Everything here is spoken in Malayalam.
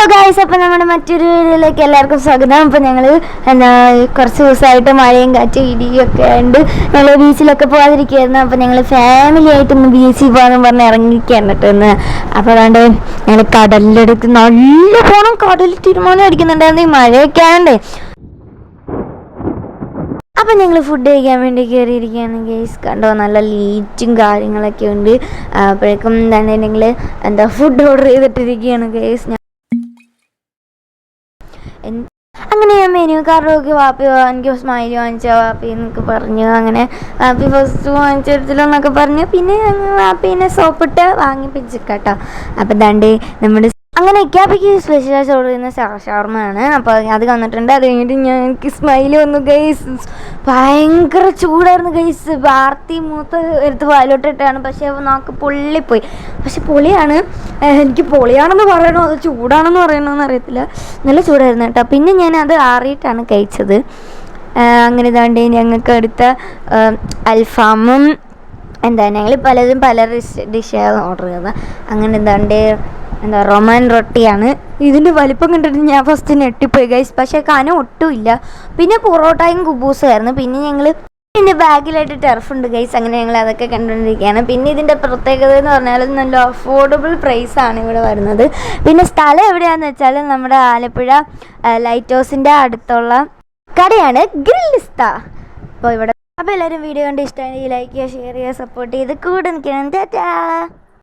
ഹലോ ഗായ്സ് അപ്പം നമ്മുടെ മറ്റൊരു വീഡിയോയിലേക്ക് എല്ലാവർക്കും സ്വാഗതം. അപ്പം ഞങ്ങൾ എന്താ കുറച്ച് ദിവസമായിട്ട് മഴയും കാറ്റും ഇടിയും ഒക്കെ ഉണ്ട് ഞങ്ങൾ ബീച്ചിലൊക്കെ പോകാതിരിക്കുകയായിരുന്നു. അപ്പം ഞങ്ങൾ ഫാമിലി ആയിട്ട് ഇന്ന് ബീച്ചിൽ പോകാമെന്ന് പറഞ്ഞ് ഇറങ്ങിയിരിക്കുകയാണ് കേട്ടോ ഇന്ന്. അപ്പോൾ അതുകൊണ്ട് ഞങ്ങൾ കടലിലെടുത്ത് നല്ല പോണം. കടലിൽ തീരുമാനം അടിക്കുന്നുണ്ടായിരുന്നു. ഈ മഴയൊക്കെ ആയണ്ടേ. അപ്പം ഞങ്ങൾ ഫുഡ് കഴിക്കാൻ വേണ്ടി കയറിയിരിക്കുകയാണ് ഗേസ് കണ്ടോ നല്ല ലീറ്റും കാര്യങ്ങളൊക്കെ ഉണ്ട്. അപ്പോഴേക്കും എന്താണ് ഞങ്ങൾ എന്താ ഫുഡ് ഓർഡർ ചെയ്തിട്ടിരിക്കുകയാണ് ഗേസ് അങ്ങനെ ഞാൻ മെനു കാർഡൊക്കെ വാപ്പി എനിക്ക് സ്മൈലി വാങ്ങിച്ച വാപ്പി എന്നൊക്കെ പറഞ്ഞു. അങ്ങനെ വാപ്പി ഫസ്റ്റ് വാങ്ങിച്ചെടുത്തില്ലെന്നൊക്കെ പറഞ്ഞു. പിന്നെ വാപ്പീനെ സോപ്പിട്ട് വാങ്ങിപ്പിച്ചിട്ടോ അപ്പം ദാണ്ട് നമ്മുടെ അങ്ങനെ ഇക്കാപ്പിക്ക് സ്പെഷ്യലായിട്ട് ഓർഡർ ചെയ്യുന്ന ഷവർമ്മയാണ് അപ്പോൾ അത് വന്നിട്ടുണ്ട്. അത് കഴിഞ്ഞിട്ട് ഞാൻ എനിക്ക് സ്മൈൽ വന്നു ഗൈസ് ഭയങ്കര ചൂടായിരുന്നു ഗൈസ് വാർത്തി മൂത്ത് എടുത്ത് വായിലോട്ടിട്ടാണ്. പക്ഷേ നോക്ക് പൊള്ളിപ്പോയി. പക്ഷെ പൊളിയാണ്. എനിക്ക് പൊളിയാണെന്ന് പറയണോ? അത് ചൂടാണെന്ന് പറയണോന്ന് അറിയത്തില്ല. നല്ല ചൂടായിരുന്നു കേട്ടോ. പിന്നെ ഞാൻ അത് ആറിയിട്ടാണ് കഴിച്ചത്. അങ്ങനെ ഇതാണ്ട് ഞങ്ങൾക്ക് അടുത്ത അൽഫാമും എന്താ ഞങ്ങൾ പലതും പല ഡിഷ് ഡിഷാണ് ഓർഡർ ചെയ്തത്. അങ്ങനെ എന്താണ്ട് എന്താ റൊമാൻ റൊട്ടിയാണ്. ഇതിന്റെ വലിപ്പം കണ്ടിട്ട് ഞാൻ ഫസ്റ്റ് ഞെട്ടിപ്പോയി ഗൈസ് പക്ഷേ കനം ഒട്ടുമില്ല. പിന്നെ പൊറോട്ടയും കുബൂസുമായിരുന്നു പിന്നെ ഞങ്ങൾ ഇതിന്റെ ബാഗിലായിട്ട് ടെർഫുണ്ട് ഗൈസ് അങ്ങനെ ഞങ്ങൾ അതൊക്കെ കണ്ടുകൊണ്ടിരിക്കുകയാണ്. പിന്നെ ഇതിന്റെ പ്രത്യേകത എന്ന് പറഞ്ഞാൽ നല്ല അഫോർഡബിൾ പ്രൈസ് ആണ് ഇവിടെ വരുന്നത്. പിന്നെ സ്ഥലം എവിടെയാണെന്ന് വെച്ചാൽ നമ്മുടെ ആലപ്പുഴ ലൈറ്റ് ഹൗസിന്റെ അടുത്തുള്ള കടയാണ് ഗ്രില്ലിസ്ത. അപ്പോൾ ഇവിടെ അപ്പോൾ എല്ലാവരും വീഡിയോ കണ്ട് ഇഷ്ടമായി ലൈക്ക് ചെയ്യുക ഷെയർ ചെയ്യുക സപ്പോർട്ട് ചെയ്ത് കൂടെ നിൽക്കണം. ടാറ്റാ.